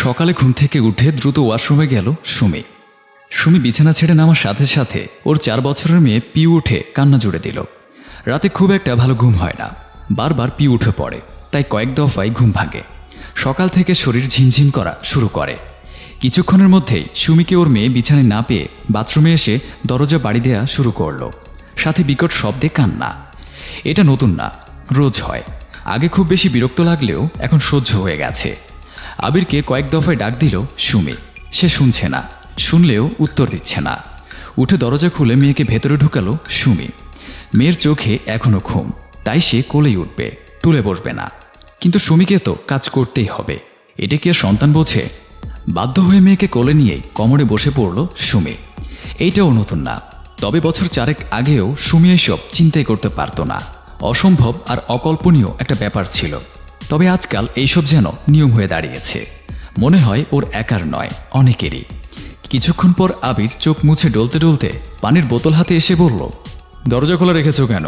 সকালে ঘুম থেকে উঠে দ্রুত ওয়াশরুমে গেল সুমি। সুমি বিছানা ছেড়ে নামার সাথে সাথে ওর চার বছরের মেয়ে পিউ উঠে কান্না জুড়ে দিল। রাতে খুব একটা ভালো ঘুম হয় না। বারবার পিউ উঠে পড়ে, তাই কয়েক দফায় ঘুম ভাঙে। সকাল থেকে শরীর ঝিমঝিম করা শুরু করে। কিছুক্ষণের মধ্যেই সুমিকে ওর মেয়ে বিছানায় না পেয়ে বাথরুমে এসে দরজা বাড়ি দেয়া শুরু করল। সাথে বিকট শব্দে কান্না। এটা নতুন না, রোজ হয়। আগে খুব বেশি বিরক্ত লাগলেও এখন সহ্য হয়ে গেছে। আবিরকে কয়েক দফায় ডাক দিল, সুমি। সে শুনছে না, শুনলেও উত্তর দিচ্ছে না। উঠে দরজা খুলে মেয়েকে ভেতরে ঢুকালো সুমি। মেয়ের চোখে এখনও ঘুম, তাই সে কোলেই উঠবে তুলে বসবে না। কিন্তু সুমিকে তো কাজ করতেই হবে, এটা কি আর সন্তান বোঝে? বাধ্য হয়ে মেয়েকে কোলে নিয়েই কোমরে বসে পড়ল সুমি। এইটাও নতুন না, তবে বছর চারেক আগেও সুমি এসব চিন্তাই করতে পারতো না। অসম্ভব আর অকল্পনীয় একটা ব্যাপার ছিল। তবে আজকাল এইসব যেন নিয়ম হয়ে দাঁড়িয়েছে। মনে হয় ওর একার নয়, অনেকেরই। কিছুক্ষণ পর আবির চোখ মুছে ডলতে ডলতে পানির বোতল হাতে এসে বলল, দরজা খোলা রেখেছো কেন?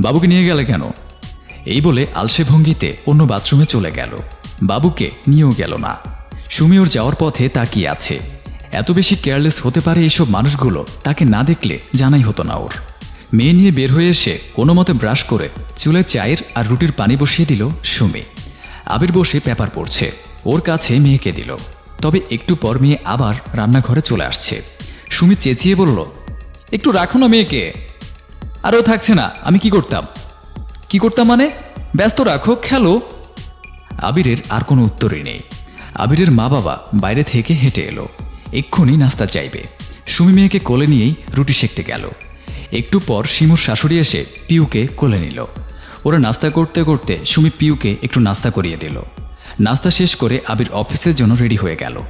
বাবুকে নিয়ে গেলে কেন? এই বলে আলসে ভঙ্গিতে অন্য বাথরুমে চলে গেল। বাবুকে নিয়েও গেল না। সুমি ওর যাওয়ার পথে তাকিয়ে আছে। এত বেশি কেয়ারলেস হতে পারে এইসব মানুষগুলো তাকে না দেখলে জানাই হতো না ওর। মেয়ে নিয়ে বের হয়ে এসে কোনো মতে ব্রাশ করে চুলে চায়ের আর রুটির পানি বসিয়ে দিল সুমি। আবির বসে পেপার পড়ছে। ওর কাছে মেয়েকে দিল। তবে একটু পর মেয়ে আবার রান্নাঘরে চলে আসছে। সুমি চেঁচিয়ে বলল, একটু রাখো না মেয়েকে। আর ও থাকছে না, আমি কি করতাম? কি করতাম মানে? ব্যস্ত রাখো, খেলো। আবিরের আর কোনো উত্তরই নেই। আবিরের মা বাবা বাইরে থেকে হেঁটে এলো। এক্ষুনি নাস্তা চাইবে। সুমি মেয়েকে কোলে নিয়েই রুটি সেঁকতে গেল। একটু পর শিমুর শাশুড়ি এসে পিউকে কোলে নিল। ওরা নাস্তা করতে করতে সুমি পিউকে একটু নাস্তা করিয়ে দিল। নাস্তা শেষ করে আবির অফিসের জন্য রেডি হয়ে গেল।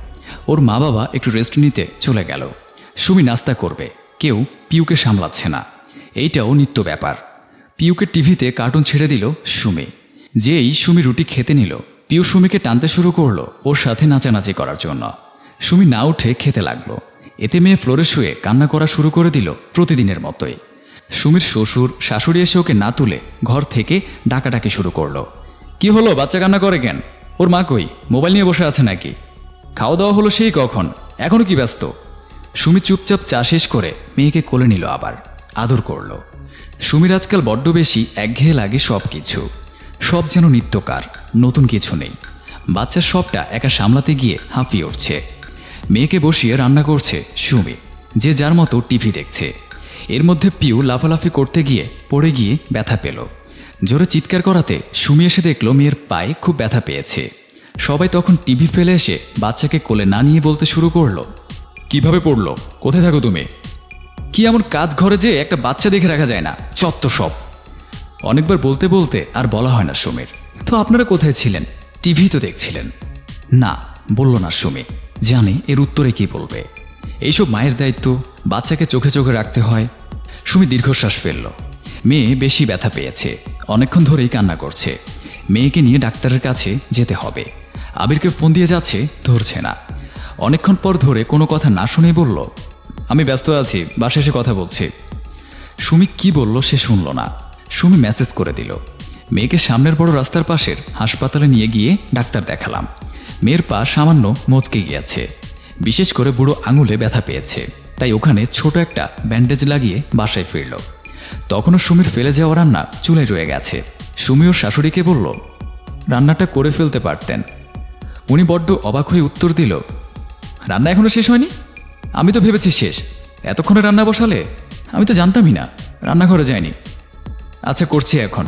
ওর মা বাবা একটু রেস্ট নিতে চলে গেল। সুমি নাস্তা করবে, কেউ পিউকে সামলাচ্ছে না। এইটাও নিত্য ব্যাপার। পিউকে টিভিতে কার্টুন ছেড়ে দিল সুমি। যেই সুমি রুটি খেতে নিল, পিউ সুমিকে টানতে শুরু করল ওর সাথে নাচানাচি করার জন্য। সুমি না উঠে খেতে লাগল। এতে মেয়ে ফ্লোরে শুয়ে কান্না করা শুরু করে দিল প্রতিদিনের মতোই। সুমির শ্বশুর, শাশুড়ি এসে ওকে না তুলে ঘর থেকে ডাকাডাকি শুরু করল। কি হলো? বাচ্চা কান্না করে কেন? ওর মা কই? মোবাইল নিয়ে বসে আছে নাকি? খাওয়া দাওয়া হলো সেই কখন? এখনও কি ব্যস্ত? সুমি চুপচাপ চা শেষ করে মেয়েকে কোলে নিল আবার, আদর করল। সুমির আজকাল বড্ড বেশি একঘেয়ে লাগে সব কিছু সব যেন নিত্যকার, নতুন কিছু নেই। বাচ্চার সবটা একা সামলাতে গিয়ে হাঁফিয়ে উঠছে। মেয়েকে বসিয়ে রান্না করছে সুমি, যে যার মতো টিভি দেখছে। এর মধ্যে পিউ লাফালাফি করতে গিয়ে পড়ে গিয়ে ব্যথা পেল। জোরে চিৎকার করাতে সুমি এসে দেখল মেয়ের পায়ে খুব ব্যথা পেয়েছে। সবাই তখন টিভি ফেলে এসে বাচ্চাকে কোলে না নিয়ে বলতে শুরু করল, কীভাবে পড়ল? কোথায় থাকো তুমি? কি এমন কাজ ঘরে যে একটা বাচ্চা দেখে রাখা যায় না? চত্ব সব। অনেকবার বলতে বলতে আর বলা হয় না সুমির। তো আপনারা কোথায় ছিলেন? টিভি তো দেখছিলেন। না, বলল না সুমি। জানে এর উত্তরে কি বলবে? এইসব মায়ের দায়িত্ব বাচ্চাকে চোখে চোখে রাখতে হয়। সুমি দীর্ঘশ্বাস ফেলল। মেয়ে বেশি ব্যথা পেয়েছে। অনেকক্ষণ ধরেই কান্না করছে। মেয়েকে নিয়ে ডাক্তারের কাছে যেতে হবে। আবিরকে ফোন দিয়ে যাচ্ছে, ধরছে না। অনেকক্ষণ পর ধরে কোনো কথা না শুনেই বলল, আমি ব্যস্ত আছি বাসে এসে কথা বলছি। সুমি কি বলল সে শুনল না। সুমি মেসেজ করে দিল, মেয়েকে সামনের বড় রাস্তার পাশের হাসপাতালে নিয়ে গিয়ে ডাক্তার দেখালাম। মেয়ের পা সামান্য মচকে গিয়েছে। বিশেষ করে বুড়ো আঙুলে ব্যথা পেয়েছে। তাই ওখানে ছোট একটা ব্যান্ডেজ লাগিয়ে বাসায় ফিরল। তখনও সুমির ফেলে যাওয়া রান্না চুলে রয়ে গেছে। সুমি ওর শাশুড়িকে বলল, রান্নাটা করে ফেলতে পারতেন। উনি বড্ড অবাক হয়ে উত্তর দিল, রান্না এখনও শেষ হয়নি? আমি তো ভেবেছি শেষ। এতক্ষণে রান্না বসালে? আমি তো জানতামই না, রান্নাঘরে যায়নি। আচ্ছা করছি এখন।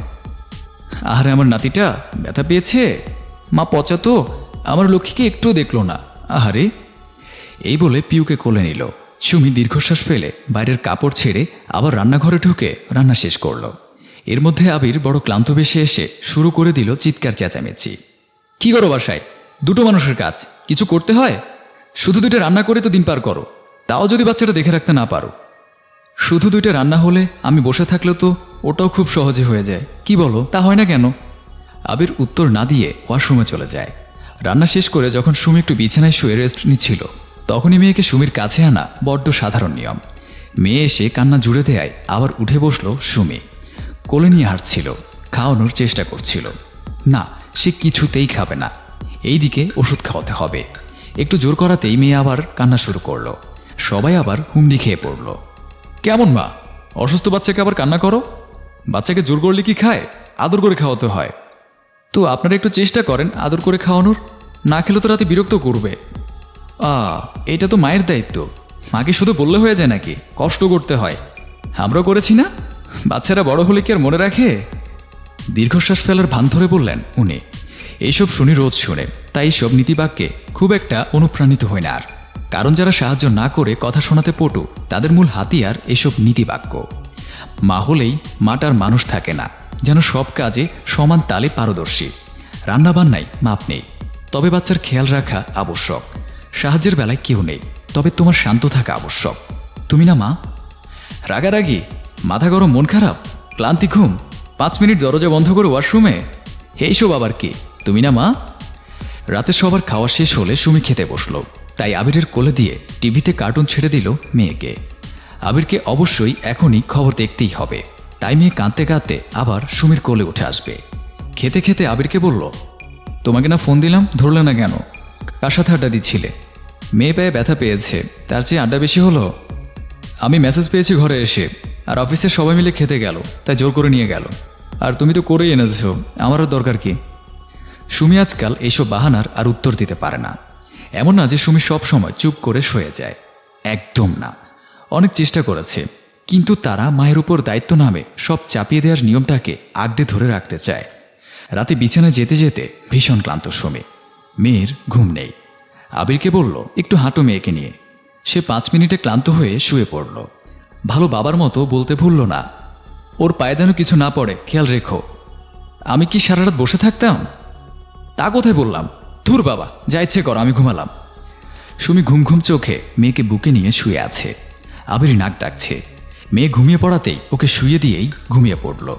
আহারে, আমার নাতিটা ব্যথা পেয়েছে? মা পচা তো? আমার লক্ষ্মীকে একটুও দেখল না। আহারে! এই বলে পিউকে কোলে নিল। সুমি দীর্ঘশ্বাস ফেলে বাইরের কাপড় ছেড়ে আবার রান্নাঘরে ঢুকে রান্না শেষ করল। এর মধ্যে আবির বড় ক্লান্ত বেশে এসে শুরু করে দিল চিৎকার চেঁচামেচি। কি করো বাসায়? দুটো মানুষের কাজ। কিছু করতে হয়? শুধু দুইটা রান্না করে তো দিন পার করো। তাও যদি বাচ্চাটা দেখে রাখতে না পারো। শুধু দুইটা রান্না হলে আমি বসে থাকলে তো ওটাও খুব সহজে হয়ে যায়। কি বলো? তা হয় না কেন? আবির উত্তর না দিয়ে ওয়াশরুমে চলে যায়। রান্না শেষ করে যখন সুমি একটু বিছানায় শুয়ে রেস্ট নিচ্ছিল তখনই মেয়েকে সুমির কাছে আনা বড্ড সাধারণ নিয়ম। মেয়ে এসে কান্না জুড়ে দেয়, আবার উঠে বসল সুমি। কোলে নিয়ে হাঁটছিল, খাওয়ানোর চেষ্টা করছিল। না, সে কিছুতেই খাবে না। এইদিকে ওষুধ খাওয়াতে হবে। একটু জোর করাতেই মেয়ে আবার কান্না শুরু করল। সবাই আবার হুমড়ি খেয়ে পড়ল। কেমন মা? অসুস্থ বাচ্চাকে আবার কান্না করো? বাচ্চাকে জোর করলে কি খায়? আদর করে খাওয়াতে হয়। তো আপনারা একটু চেষ্টা করেন আদর করে খাওয়ানোর। না খেলে তো রাতে বিরক্ত করবে। আ, এটা তো মায়ের দায়িত্ব। মাকে শুধু বললে হয়ে যায় নাকি? কষ্ট করতে হয়। আমরাও করেছি না? বাচ্চারা বড় হলে কি আর মনে রাখে? দীর্ঘশ্বাস ফেলার ভান ধরে বললেন উনি। এইসব শুনি রোজ শুনে, তাই সব নীতিবাক্যে খুব একটা অনুপ্রাণিত হয় না আর। কারণ যারা সাহায্য না করে কথা শোনাতে পটু, তাদের মূল হাতিয়ার এসব নীতিবাক্য। মা হলেই মাটার মানুষ থাকে না, যেন সব কাজে সমান তালে পারদর্শী। রান্নাবান্নায় মাপ নেই। তবে বাচ্চার খেয়াল রাখা আবশ্যক। সাহায্যের বেলায় কেউ নেই, তবে তোমার শান্ত থাকা আবশ্যক। তুমি না মা? রাগারাগি? মাথা গরম, মন খারাপ? ক্লান্তি ঘুম? পাঁচ মিনিট দরজা বন্ধ করে ওয়াশরুমে? এইসব আবার কি? তুমি না মা? রাতে সবার খাওয়া শেষ হলে সুমি খেতে বসল। তাই আবিরের কোলে দিয়ে টিভিতে কার্টুন ছেড়ে দিল মেয়েকে। আবিরকে অবশ্যই এখনই খবর দেখতেই হবে। তাই মেয়ে কাঁদতে কাঁদতে আবার সুমির কোলে উঠে আসবে। খেতে খেতে আবিরকে বলল, তোমাকে না ফোন দিলাম? ধরলে না কেন? কার সাথে আড্ডা দিচ্ছিলে? মেয়ে পায়ে ব্যথা পেয়েছে, তার চেয়ে আড্ডা বেশি হলো? আমি মেসেজ পেয়েছি ঘরে এসে, আর অফিসে সবাই মিলে খেতে গেল, তাই জোর করে নিয়ে গেল। আর তুমি তো করেই এনেছো, আমারও দরকার কি? সুমি আজকাল এইসব বাহানার আর উত্তর দিতে পারে না। এমন না যে সুমি সব সময় চুপ করে শুয়ে যায়। একদম না। অনেক চেষ্টা করেছে, কিন্তু তারা মায়ের উপর দায়িত্ব নামে সব চাপিয়ে দেওয়ার নিয়মটাকে আগড়ে ধরে রাখতে চায়। রাতে বিছানায় যেতে যেতে ভীষণ ক্লান্ত সুমি। মেয়ের ঘুম নেই। আবিরকে বলল, একটু হাঁটো মেয়েকে নিয়ে। সে পাঁচ মিনিটে ক্লান্ত হয়ে শুয়ে পড়ল। ভালো বাবার মতো বলতে ভুলল না। ওর পায়ে যেন কিছু না পড়ে, খেয়াল রেখো। আমি কি সারা রাত বসে থাকতাম? তা কোথায় বললাম? ধুর বাবা, যা ইচ্ছে কর, আমি ঘুমালাম। সুমি ঘুম ঘুম চোখে মেয়েকে বুকে নিয়ে শুয়ে আছে। আবির নাক ডাকছে। মেয়ে ঘুমিয়ে পড়াতেই ওকে শুয়ে দিয়েই ঘুমিয়ে পড়ল।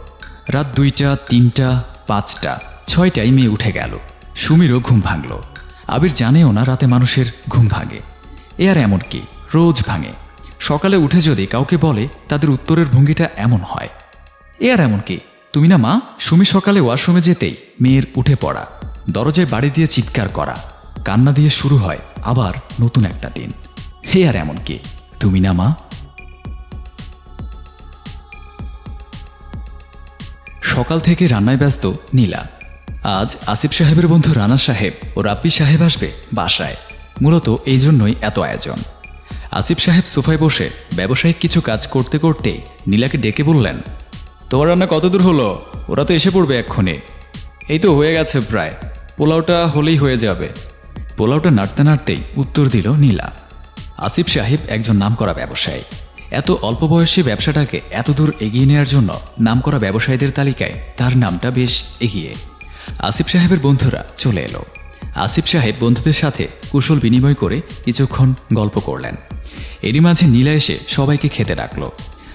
রাত দুইটা, তিনটা, পাঁচটা, ছয়টায় মেয়ে উঠে গেল। সুমিরও ঘুম ভাঙল। আবির জানেও না রাতে মানুষের ঘুম ভাঙে। এ আর এমন কি? রোজ ভাঙে। সকালে উঠে যদি কাউকে বলে, তাদের উত্তরের ভঙ্গিটা এমন হয়। এ আর এমন কি? তুমি না মা? সুমি সকালে ওয়াশরুমে যেতেই মেয়ের উঠে পড়া। দরজায় বাড়ি দিয়ে চিৎকার করা। কান্না দিয়ে শুরু হয় আবার নতুন একটা দিন। হে আর এমন কি? তুমি না মা? সকাল থেকে রান্নায় ব্যস্ত নীলা। আজ আসিফ সাহেবের বন্ধু রানা সাহেব ও রাপ্পি সাহেব আসবে বাসায়। মূলত এই জন্যই এত আয়োজন। আসিফ সাহেব সোফায় বসে ব্যবসায়িক কিছু কাজ করতে করতে নীলাকে ডেকে বললেন, তোমার রান্না কতদূর হলো? ওরা তো এসে পড়বে এক্ষুনি। এই তো হয়ে গেছে প্রায়। পোলাওটা হলেই হয়ে যাবে। পোলাওটা নাড়তে নাড়তেই উত্তর দিল নীলা। আসিফ সাহেব একজন নামকরা ব্যবসায়ী। এত অল্প বয়সী ব্যবসাটাকে এতদূর এগিয়ে নেওয়ার জন্য নামকরা ব্যবসায়ীদের তালিকায় তার নামটা বেশ এগিয়ে। আসিফ সাহেবের বন্ধুরা চলে এলো। আসিফ সাহেব বন্ধুদের সাথে কুশল বিনিময় করে কিছুক্ষণ গল্প করলেন। এরই মাঝে নীলা এসে সবাইকে খেতে ডাকলো।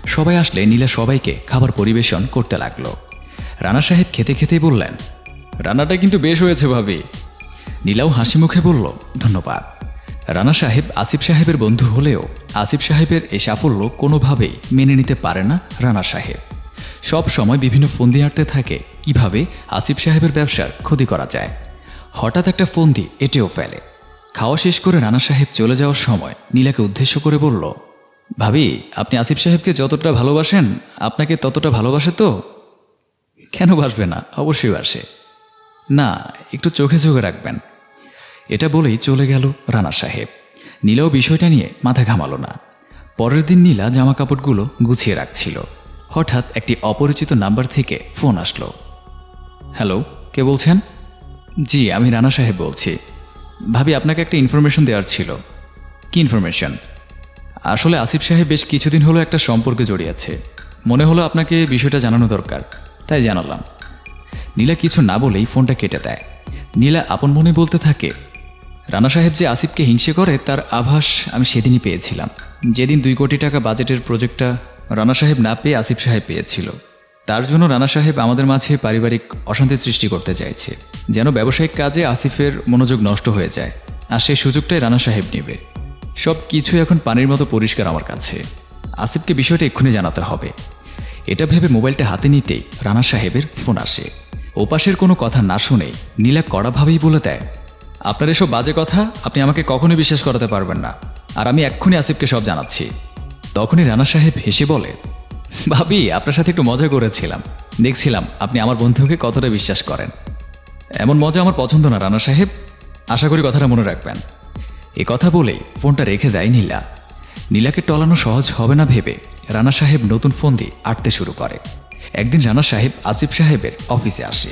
সবাই আসলে নীলা সবাইকে খাবার পরিবেশন করতে লাগল। রানা সাহেব খেতে খেতেই বললেন, রান্নাটা কিন্তু বেশ হয়েছে ভাবি। নীলাও হাসি মুখে বলল, ধন্যবাদ। রানা সাহেব আসিফ সাহেবের বন্ধু হলেও আসিফ সাহেবের এই সাফল্য কোনোভাবেই মেনে নিতে পারে না রানা সাহেব। সব সময় বিভিন্ন ফন্দি আঁটতে থাকে কীভাবে আসিফ সাহেবের ব্যবসার ক্ষতি করা যায়? হঠাৎ একটা ফন্দি এটেও ফেলে। খাওয়া শেষ করে রানা সাহেব চলে যাওয়ার সময় নীলাকে উদ্দেশ্য করে বলল, ভাবি, আপনি আসিফ সাহেবকে যতটা ভালোবাসেন, আপনাকে ততটা ভালোবাসে তো? কেন বাসবে না? অবশ্যই বাসে না, একটু চোখে চোখে রাখবেন। এটা বলেই চলে গেল রানা সাহেব। নীলাও বিষয়টা নিয়ে মাথা ঘামালো না। পরের দিন নীলা জামা কাপড়গুলো গুছিয়ে রাখছিল। হঠাৎ একটি অপরিচিত নাম্বার থেকে ফোন আসলো। হ্যালো কে বলছেন? জি, আমি রানা সাহেব বলছি। ভাবি, আপনাকে একটা ইনফরমেশন দেওয়ার ছিল। কি ইনফরমেশন আসলে আসিফ সাহেব বেশ কিছুদিন হলো একটা সম্পর্কে জড়িয়েছে মনে হলো আপনাকে বিষয়টা জানানো দরকার, তাই জানালাম। নীলা কিছু না বলেই ফোনটা কেটে দেয়। নীলা আপন মনে বলতে থাকে, রানা সাহেব যে আসিফকে হিংসে করে, তার আভাস আমি সেদিনই পেয়েছিলাম। যেদিন দুই কোটি টাকা বাজেটের প্রজেক্টটা রানা সাহেব না পেয়ে আসিফ সাহেব পেয়েছিল। তার জন্য রানা সাহেব আমাদের মাঝে পারিবারিক অশান্তি সৃষ্টি করতে চাইছে, যেন ব্যবসায়িক কাজে আসিফের মনোযোগ নষ্ট হয়ে যায়, আর সেই সুযোগটাই রানা সাহেব নেবে। সব কিছু এখন পানির মতো পরিষ্কার আমার কাছে। আসিফকে বিষয়টা এক্ষুনি জানাতে হবে। এটা ভেবে মোবাইলটা হাতে নিতেই রানা সাহেবের ফোন আসে। ওপাশের কোনো কথা না শুনেই নীলা কড়াভাবেই বলে দেয়, আপনার এসব বাজে কথা আপনি আমাকে কখনোই বিশ্বাস করাতে পারবেন না, আর আমি এক্ষুনি আসিফকে সব জানাচ্ছি। তখনই রানা সাহেব হেসে বলে ভাবি, আপনার সাথে একটু মজা করেছিলাম। দেখছিলাম আপনি আমার বন্ধুকে কতটা বিশ্বাস করেন। এমন মজা আমার পছন্দ না, রানা সাহেব। আশা করি কথাটা মনে রাখবেন। এ কথা বলেই ফোনটা রেখে দেয় নীলা। নীলাকে টলানো সহজ হবে না ভেবে রানা সাহেব নতুন ফোন দিয়ে আটতে শুরু করে। একদিন রানা সাহেব আসিফ সাহেবের অফিসে আসে।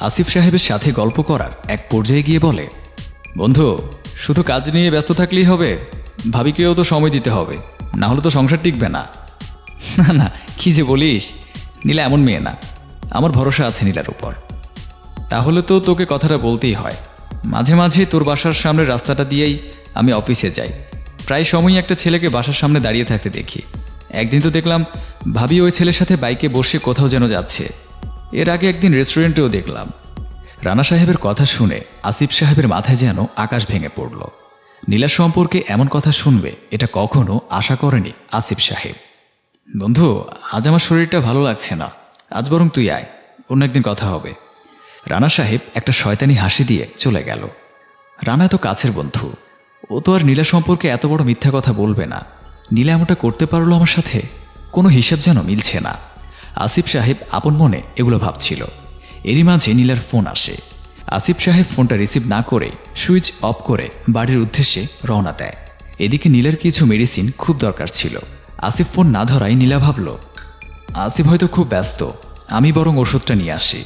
আসিফ সাহেবের সাথে গল্প করার এক পর্যায়ে গিয়ে বলে, বন্ধু, শুধু কাজ নিয়ে ব্যস্ত থাকলেই হবে। ভাবিকেও তো সময় দিতে হবে। না হলে তো সংসার টিকবে না। না না, কি যে বলিস, নীলা এমন মেয়ে না। আমার ভরসা আছে নীলার উপর। তাহলে তো তোকে কথাটা বলতেই হয়। মাঝে মাঝে তোর বাসার সামনে রাস্তাটা দিয়েই আমি অফিসে যাই। প্রায় সময়ই একটা ছেলেকে বাসার সামনে দাঁড়িয়ে থাকতে দেখি। একদিন তো দেখলাম, ভাবি ওই ছেলের সাথে বাইকে বসে কোথাও যেন যাচ্ছে। এর আগে একদিন রেস্টুরেন্টেও দেখলাম। রানা সাহেবের কথা শুনে আসিফ সাহেবের মাথায় যেন আকাশ ভেঙে পড়ল। নীলা সম্পর্কে এমন কথা শুনবে, এটা কখনো আশা করেনি আসিফ সাহেব। বন্ধু, আজ আমার শরীরটা ভালো লাগছে না। আজ বরং তুই আয়, অন্য একদিন কথা হবে। রানা সাহেব একটা শয়তানি হাসি দিয়ে চলে গেল। রানা এত কাছের বন্ধু। ও তো আর নীলা সম্পর্কে এত বড় মিথ্যা কথা বলবে না। নীলা এমনটা করতে পারল আমার সাথে, কোনো হিসাব যেন মিলছে না। আসিফ সাহেব আপন মনে এগুলো ভাবছিল। এরই মাঝে নীলার ফোন আসে। আসিফ সাহেব ফোনটা রিসিভ না করে সুইচ অফ করে বাড়ির উদ্দেশ্যে রওনা দেয়। এদিকে নীলার কিছু মেডিসিন খুব দরকার ছিল। আসিফ ফোন না ধরাই নীলা ভাবল, আসিফ হয়তো খুব ব্যস্ত, আমি বরং ওষুধটা নিয়ে আসি।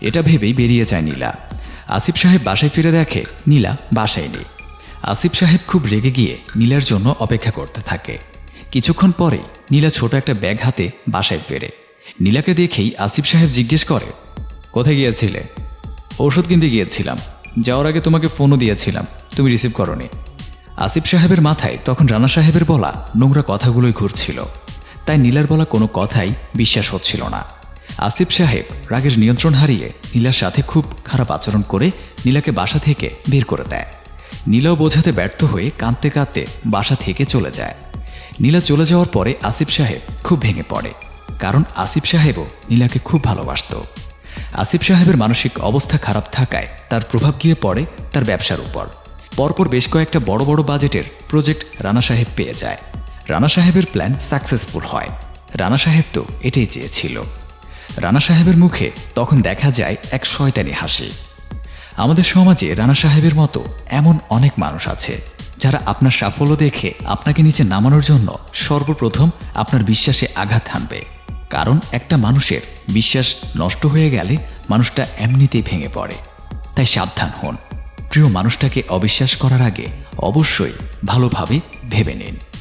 এটা ভেবেই বেরিয়ে যায় নীলা। আসিফ সাহেব বাসায় ফিরে দেখে, নীলা, বাসায় নেই। আসিফ সাহেব খুব রেগে গিয়ে নীলার জন্য অপেক্ষা করতে থাকে। কিছুক্ষণ পরে নীলা ছোট একটা ব্যাগ হাতে বাসায় ফেরে। নীলাকে দেখেই আসিফ সাহেব জিজ্ঞেস করে, কোথায় গিয়েছিলে? ওষুধ কিনতে গিয়েছিলাম। যাওয়ার আগে তোমাকে ফোনও দিয়েছিলাম। তুমি রিসিভ করনি। আসিফ সাহেবের মাথায় তখন রানা সাহেবের বলা নোংরা কথাগুলোই ঘুরছিল। তাই নীলার বলা কোনো কথাই বিশ্বাস হচ্ছিল না। আসিফ সাহেব রাগের নিয়ন্ত্রণ হারিয়ে নীলার সাথে খুব খারাপ আচরণ করে নীলাকে বাসা থেকে বের করে দেয়। নীলাও বোঝাতে ব্যর্থ হয়ে কাঁদতে কাঁদতে বাসা থেকে চলে যায়। নীলা চলে যাওয়ার পরে আসিফ সাহেব খুব ভেঙে পড়ে, কারণ আসিফ সাহেবও নীলাকে খুব ভালোবাসত। আসিফ সাহেবের মানসিক অবস্থা খারাপ থাকায় তার প্রভাব গিয়ে পড়ে তার ব্যবসার উপর। পরপর বেশ কয়েকটা বড় বড় বাজেটের প্রজেক্ট রানা সাহেব পেয়ে যায়। রানা সাহেবের প্ল্যান সাকসেসফুল হয়। রানা সাহেব তো এটাই চেয়েছিল। রানা সাহেবের মুখে তখন দেখা যায় এক শয়তানি হাসি। আমাদের সমাজে রানা সাহেবের মতো এমন অনেক মানুষ আছে, যারা আপনার সাফল্য দেখে আপনাকে নিচে নামানোর জন্য সর্বপ্রথম আপনার বিশ্বাসে আঘাত হানবে। কারণ একটা মানুষের বিশ্বাস নষ্ট হয়ে গেলে মানুষটা এমনিতেই ভেঙে পড়ে। তাই সাবধান হন। প্রিয় মানুষটাকে অবিশ্বাস করার আগে অবশ্যই ভালোভাবে ভেবে নিন।